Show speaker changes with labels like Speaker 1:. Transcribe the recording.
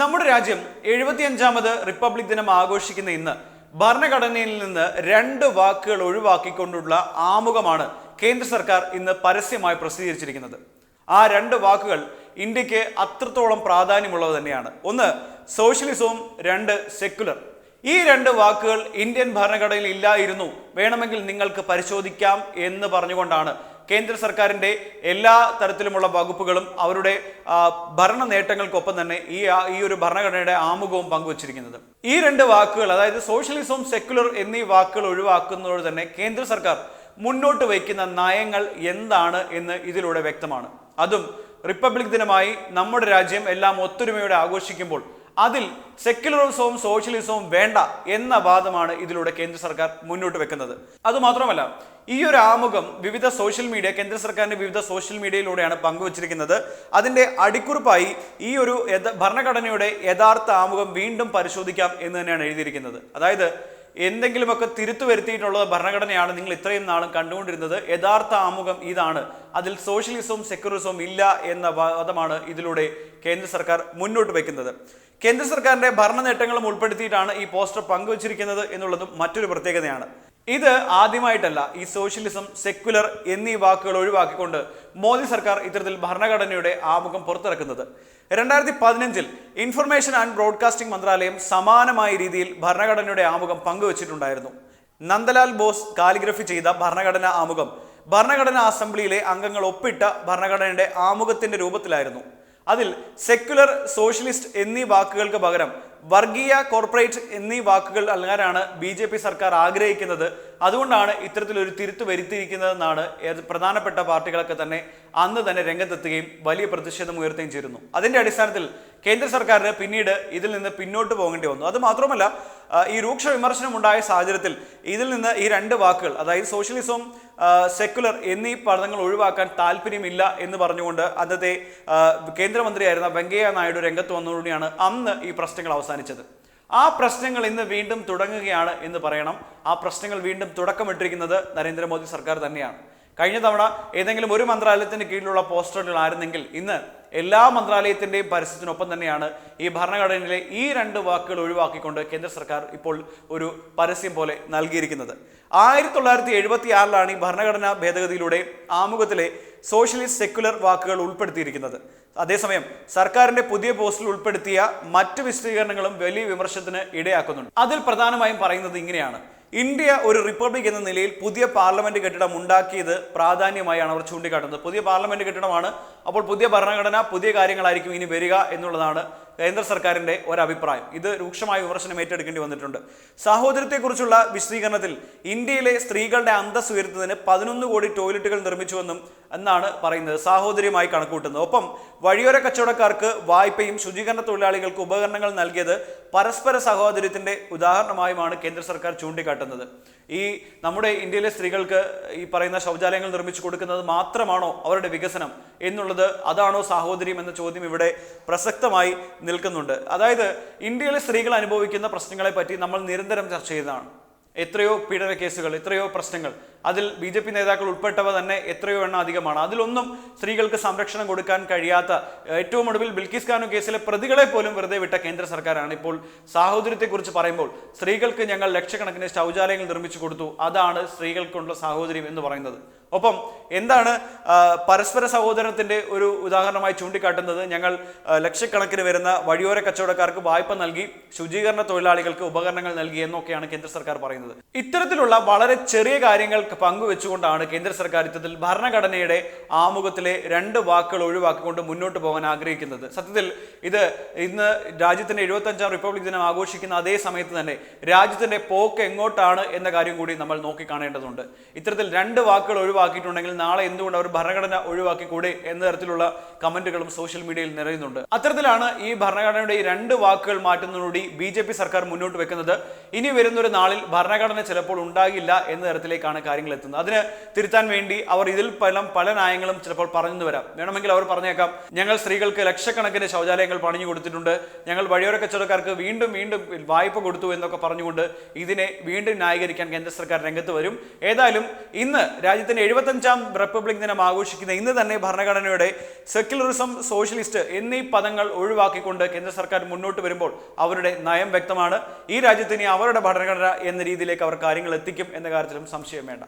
Speaker 1: നമ്മുടെ രാജ്യം എഴുപത്തിയഞ്ചാമത് റിപ്പബ്ലിക് ദിനം ആഘോഷിക്കുന്ന ഇന്ന് ഭരണഘടനയിൽ നിന്ന് രണ്ട് വാക്കുകൾ ഒഴിവാക്കിക്കൊണ്ടുള്ള ആമുഖമാണ് കേന്ദ്ര സർക്കാർ ഇന്ന് പരസ്യമായി പ്രസിദ്ധീകരിച്ചിരിക്കുന്നത്. ആ രണ്ട് വാക്കുകൾ ഇന്ത്യയ്ക്ക് അത്രത്തോളം പ്രാധാന്യമുള്ളത് തന്നെയാണ്. ഒന്ന് സോഷ്യലിസവും രണ്ട് സെക്കുലർ ഈ രണ്ട് വാക്കുകൾ ഇന്ത്യൻ ഭരണഘടനയിൽ ഇല്ലായിരുന്നു. വേണമെങ്കിൽ നിങ്ങൾക്ക് പരിശോധിക്കാം എന്ന് പറഞ്ഞുകൊണ്ടാണ് കേന്ദ്ര സർക്കാരിന്റെ എല്ലാ തരത്തിലുമുള്ള വകുപ്പുകളും അവരുടെ ഭരണ നേട്ടങ്ങൾക്കൊപ്പം തന്നെ ഈ ഈ ഒരു ഭരണഘടനയുടെ ആമുഖവും പങ്കുവച്ചിരിക്കുന്നത്. ഈ രണ്ട് വാക്കുകൾ അതായത് സോഷ്യലിസവും സെക്യുലർ എന്നീ വാക്കുകൾ ഒഴിവാക്കുന്നതോട് തന്നെ കേന്ദ്ര സർക്കാർ മുന്നോട്ട് വയ്ക്കുന്ന നയങ്ങൾ എന്താണ് എന്ന് ഇതിലൂടെ വ്യക്തമാണ്. അതും റിപ്പബ്ലിക് ദിനമായി നമ്മുടെ രാജ്യം എല്ലാം ഒത്തൊരുമയോടെ ആഘോഷിക്കുമ്പോൾ അതിൽ സെക്യുലറിസവും സോഷ്യലിസവും വേണ്ട എന്ന വാദമാണ് ഇതിലൂടെ കേന്ദ്ര സർക്കാർ മുന്നോട്ട് വെക്കുന്നത്. അതുമാത്രമല്ല ഈ ഒരു ആമുഖം വിവിധ സോഷ്യൽ മീഡിയ കേന്ദ്ര സർക്കാരിന്റെ വിവിധ സോഷ്യൽ മീഡിയയിലൂടെയാണ് പങ്കുവച്ചിരിക്കുന്നത്. അതിന്റെ അടിക്കുറിപ്പായി ഈ ഒരു ഭരണഘടനയുടെ യഥാർത്ഥ ആമുഖം വീണ്ടും പരിശോധിക്കാം എന്ന് തന്നെയാണ് എഴുതിയിരിക്കുന്നത്. അതായത് എന്തെങ്കിലുമൊക്കെ തിരുത്തു വരുത്തിയിട്ടുള്ളത് ഭരണഘടനയാണ് നിങ്ങൾ ഇത്രയും നാളും കണ്ടുകൊണ്ടിരുന്നത്. യഥാർത്ഥ ആമുഖം ഇതാണ്. അതിൽ സോഷ്യലിസവും സെക്യുലറിസവും ഇല്ല എന്ന വാദമാണ് ഇതിലൂടെ കേന്ദ്ര സർക്കാർ മുന്നോട്ട് വയ്ക്കുന്നത് കേന്ദ്ര സർക്കാരിന്റെ ഭരണ നേട്ടങ്ങളും ഉൾപ്പെടുത്തിയിട്ടാണ് ഈ പോസ്റ്റർ പങ്കുവച്ചിരിക്കുന്നത് എന്നുള്ളതും മറ്റൊരു പ്രത്യേകതയാണ്. ഇത് ആദ്യമായിട്ടല്ല ഈ സോഷ്യലിസം സെക്യുലർ എന്നീ വാക്കുകൾ ഒഴിവാക്കിക്കൊണ്ട് മോദി സർക്കാർ ഇത്തരത്തിൽ ഭരണഘടനയുടെ ആമുഖം പുറത്തിറക്കുന്നത്. രണ്ടായിരത്തി പതിനഞ്ചിൽ ഇൻഫർമേഷൻ ആൻഡ് ബ്രോഡ്കാസ്റ്റിംഗ് മന്ത്രാലയം സമാനമായ രീതിയിൽ ഭരണഘടനയുടെ ആമുഖം പങ്കുവച്ചിട്ടുണ്ടായിരുന്നു. നന്ദലാൽ ബോസ് കാലിഗ്രഫി ചെയ്ത ഭരണഘടനാ ആമുഖം ഭരണഘടനാ അസംബ്ലിയിലെ അംഗങ്ങൾ ഒപ്പിട്ട ഭരണഘടനയുടെ ആമുഖത്തിന്റെ രൂപത്തിലായിരുന്നു. അതിൽ സെക്യുലർ സോഷ്യലിസ്റ്റ് എന്നീ വാക്കുകൾക്ക് പകരം വർഗീയ കോർപ്പറേറ്റ് എന്നീ വാക്കുകൾ നൽകാനാണ് ബി ജെ പി സർക്കാർ ആഗ്രഹിക്കുന്നത്. അതുകൊണ്ടാണ് ഇത്തരത്തിലൊരു തിരുത്തു വരുത്തിയിരിക്കുന്നതെന്നാണ് പ്രധാനപ്പെട്ട പാർട്ടികളൊക്കെ തന്നെ അന്ന് തന്നെ രംഗത്തെത്തുകയും വലിയ പ്രതിഷേധം ഉയർത്തുകയും ചെയ്തിരുന്നു. അതിന്റെ അടിസ്ഥാനത്തിൽ കേന്ദ്ര സർക്കാരിന് പിന്നീട് ഇതിൽ നിന്ന് പിന്നോട്ട് പോകേണ്ടി വന്നു. അത് മാത്രമല്ല ഈ രൂക്ഷ വിമർശനം ഉണ്ടായ സാഹചര്യത്തിൽ ഇതിൽ നിന്ന് ഈ രണ്ട് വാക്കുകൾ അതായത് സോഷ്യലിസവും സെക്കുലർ എന്നീ പദങ്ങൾ ഒഴിവാക്കാൻ താല്പര്യമില്ല എന്ന് പറഞ്ഞുകൊണ്ട് അന്നത്തെ കേന്ദ്രമന്ത്രിയായിരുന്ന വെങ്കയ്യ നായിഡു രംഗത്ത് വന്നതോടെയാണ് അന്ന് ഈ പ്രശ്നങ്ങൾ അവസാനിച്ചത്. ആ പ്രശ്നങ്ങൾ ഇന്ന് വീണ്ടും തുടങ്ങുകയാണ് എന്ന് പറയണം. ആ പ്രശ്നങ്ങൾ വീണ്ടും തുടക്കമിട്ടിരിക്കുന്നത് നരേന്ദ്രമോദി സർക്കാർ തന്നെയാണ്. കഴിഞ്ഞ തവണ ഏതെങ്കിലും ഒരു മന്ത്രാലയത്തിന് കീഴിലുള്ള പോസ്റ്ററുകൾ ആയിരുന്നെങ്കിൽ ഇന്ന് എല്ലാ മന്ത്രാലയത്തിന്റെയും പരസ്യത്തിനൊപ്പം തന്നെയാണ് ഈ ഭരണഘടനയിലെ ഈ രണ്ട് വാക്കുകൾ ഒഴിവാക്കിക്കൊണ്ട് കേന്ദ്ര സർക്കാർ ഇപ്പോൾ ഒരു പരസ്യം പോലെ നൽകിയിരിക്കുന്നത്. ആയിരത്തി തൊള്ളായിരത്തി എഴുപത്തി ആറിലാണ് ഈ ഭരണഘടനാ ഭേദഗതിയിലൂടെ ആമുഖത്തിലെ സോഷ്യലിസ്റ്റ് സെക്യുലർ വാക്കുകൾ ഉൾപ്പെടുത്തിയിരിക്കുന്നത്. അതേസമയം സർക്കാരിന്റെ പുതിയ പോസ്റ്റിൽ ഉൾപ്പെടുത്തിയ മറ്റ് വിശദീകരണങ്ങളും വലിയ വിമർശനത്തിന് ഇടയാക്കുന്നുണ്ട്. അതിൽ പ്രധാനമായും പറയുന്നത് ഇങ്ങനെയാണ്. ഇന്ത്യ ഒരു റിപ്പബ്ലിക് എന്ന നിലയിൽ പുതിയ പാർലമെന്റ് കെട്ടിടം ഉണ്ടാക്കിയത് പ്രാധാന്യമായാണ് അവർ ചൂണ്ടിക്കാട്ടുന്നത്. പുതിയ പാർലമെന്റ് കെട്ടിടമാണ്. അപ്പോൾ പുതിയ ഭരണഘടന പുതിയ കാര്യങ്ങളായിരിക്കും ഇനി വരിക എന്നുള്ളതാണ് കേന്ദ്ര സർക്കാരിന്റെ ഒരഭിപ്രായം. ഇത് രൂക്ഷമായ വിമർശനം ഏറ്റെടുക്കേണ്ടി വന്നിട്ടുണ്ട്. സാഹോദര്യത്തെക്കുറിച്ചുള്ള വിശദീകരണത്തിൽ ഇന്ത്യയിലെ സ്ത്രീകളുടെ അന്തസ് ഉയർത്തുന്നതിന് പതിനൊന്ന് കോടി ടോയ്ലറ്റുകൾ നിർമ്മിച്ചുവെന്നും എന്നാണ് പറയുന്നത്. സാഹോദര്യമായി കണക്കൂട്ടുന്നത്. ഒപ്പം വഴിയോര കച്ചവടക്കാർക്ക് വായ്പയും ശുചീകരണ തൊഴിലാളികൾക്ക് ഉപകരണങ്ങൾ നൽകിയത് പരസ്പര സഹോദര്യത്തിന്റെ ഉദാഹരണമായുമാണ് കേന്ദ്ര സർക്കാർ ചൂണ്ടിക്കാട്ടുന്നത്. ഈ നമ്മുടെ ഇന്ത്യയിലെ സ്ത്രീകൾക്ക് ഈ പറയുന്ന ശൗചാലയങ്ങൾ നിർമ്മിച്ചു കൊടുക്കുന്നത് മാത്രമാണോ അവരുടെ വികസനം എന്നുള്ളത് അതാണോ സാഹോദര്യം എന്ന ചോദ്യം ഇവിടെ പ്രസക്തമായി നിൽക്കുന്നുണ്ട്. അതായത് ഇന്ത്യയിലെ സ്ത്രീകൾ അനുഭവിക്കുന്ന പ്രശ്നങ്ങളെ പറ്റി നമ്മൾ നിരന്തരം ചർച്ച ചെയ്തതാണ്. എത്രയോ പീഡന കേസുകൾ എത്രയോ പ്രശ്നങ്ങൾ അതിൽ ബി ജെ പി നേതാക്കൾ ഉൾപ്പെട്ടവ തന്നെ എത്രയോ എണ്ണം അധികമാണ്. അതിലൊന്നും സ്ത്രീകൾക്ക് സംരക്ഷണം കൊടുക്കാൻ കഴിയാത്ത ഏറ്റവും ഒടുവിൽ ബിൽക്കിസ് ഖാനു കേസിലെ പ്രതികളെ പോലും വെറുതെ വിട്ട കേന്ദ്ര സർക്കാരാണ്. ഇപ്പോൾ സാഹോദര്യത്തെക്കുറിച്ച് പറയുമ്പോൾ സ്ത്രീകൾക്ക് ഞങ്ങൾ ലക്ഷക്കണക്കിന് ശൗചാലയങ്ങൾ നിർമ്മിച്ചു കൊടുത്തു. അതാണ് സ്ത്രീകൾക്കുള്ള സാഹോദര്യം എന്ന് പറയുന്നത്. ഒപ്പം എന്താണ് പരസ്പര സഹോദരത്തിന്റെ ഒരു ഉദാഹരണമായി ചൂണ്ടിക്കാട്ടുന്നത്? ഞങ്ങൾ ലക്ഷക്കണക്കിന് വരുന്ന വഴിയോര കച്ചവടക്കാർക്ക് വായ്പ നൽകി ശുചീകരണ തൊഴിലാളികൾക്ക് ഉപകരണങ്ങൾ നൽകി എന്നൊക്കെയാണ് കേന്ദ്ര സർക്കാർ പറയുന്നത്. ഇത്തരത്തിലുള്ള വളരെ ചെറിയ കാര്യങ്ങൾ പങ്കുവെച്ചുകൊണ്ടാണ് കേന്ദ്ര സർക്കാർ ഇത്തരത്തിൽ ഭരണഘടനയുടെ ആമുഖത്തിലെ രണ്ട് വാക്കുകൾ ഒഴിവാക്കിക്കൊണ്ട് മുന്നോട്ട് പോകാൻ ആഗ്രഹിക്കുന്നത്. സത്യത്തിൽ ഇത് ഇന്ന് രാജ്യത്തിന്റെ എഴുപത്തി അഞ്ചാം റിപ്പബ്ലിക് ദിനം ആഘോഷിക്കുന്ന അതേ സമയത്ത് തന്നെ രാജ്യത്തിന്റെ പോക്ക് എങ്ങോട്ടാണ് എന്ന കാര്യം കൂടി നമ്മൾ നോക്കിക്കാണേണ്ടതുണ്ട്. ഇത്തരത്തിൽ രണ്ട് വാക്കുകൾ ഒഴിവാക്കിയിട്ടുണ്ടെങ്കിൽ നാളെ എന്തുകൊണ്ട് അവർ ഭരണഘടന ഒഴിവാക്കിക്കൂടെ എന്ന തരത്തിലുള്ള കമന്റുകളും സോഷ്യൽ മീഡിയയിൽ നിറയുന്നുണ്ട്. അത്തരത്തിലാണ് ഈ ഭരണഘടനയുടെ ഈ രണ്ട് വാക്കുകൾ മാറ്റുന്നതിനോടി ബി സർക്കാർ മുന്നോട്ട് വെക്കുന്നത്. ഇനി വരുന്നൊരു നാളിൽ ഭരണഘടന ചിലപ്പോൾ ഉണ്ടാകില്ല എന്ന തരത്തിലേക്കാണ് കാര്യങ്ങൾ കാര്യങ്ങൾ എത്തുന്നത് അതിന് തിരുത്താൻ വേണ്ടി അവർ ഇതിൽ പല പല നയങ്ങളും ചിലപ്പോൾ പറഞ്ഞു വരാം. വേണമെങ്കിൽ അവർ പറഞ്ഞേക്കാം. ഞങ്ങൾ സ്ത്രീകൾക്ക് ലക്ഷക്കണക്കിന് ശൗചാലയങ്ങൾ പണിഞ്ഞു കൊടുത്തിട്ടുണ്ട്. ഞങ്ങൾ വഴിയോര കച്ചവടക്കാർക്ക് വീണ്ടും വീണ്ടും വായ്പ കൊടുത്തു എന്നൊക്കെ പറഞ്ഞുകൊണ്ട് ഇതിനെ വീണ്ടും ന്യായീകരിക്കാൻ കേന്ദ്ര സർക്കാർ രംഗത്ത് വരും. ഏതായാലും ഇന്ന് രാജ്യത്തിന്റെ എഴുപത്തഞ്ചാം റിപ്പബ്ലിക് ദിനം ആഘോഷിക്കുന്ന ഇന്ന് തന്നെ ഭരണഘടനയുടെ സെക്യുലറിസം സോഷ്യലിസ്റ്റ് എന്നീ പദങ്ങൾ ഒഴിവാക്കിക്കൊണ്ട് കേന്ദ്ര സർക്കാർ മുന്നോട്ട് വരുമ്പോൾ അവരുടെ നയം വ്യക്തമാണ്. ഈ രാജ്യത്തിന് അവരുടെ ഭരണഘടന എന്ന രീതിയിലേക്ക് അവർ കാര്യങ്ങൾ എത്തിക്കും എന്ന കാര്യത്തിലും സംശയം വേണ്ട.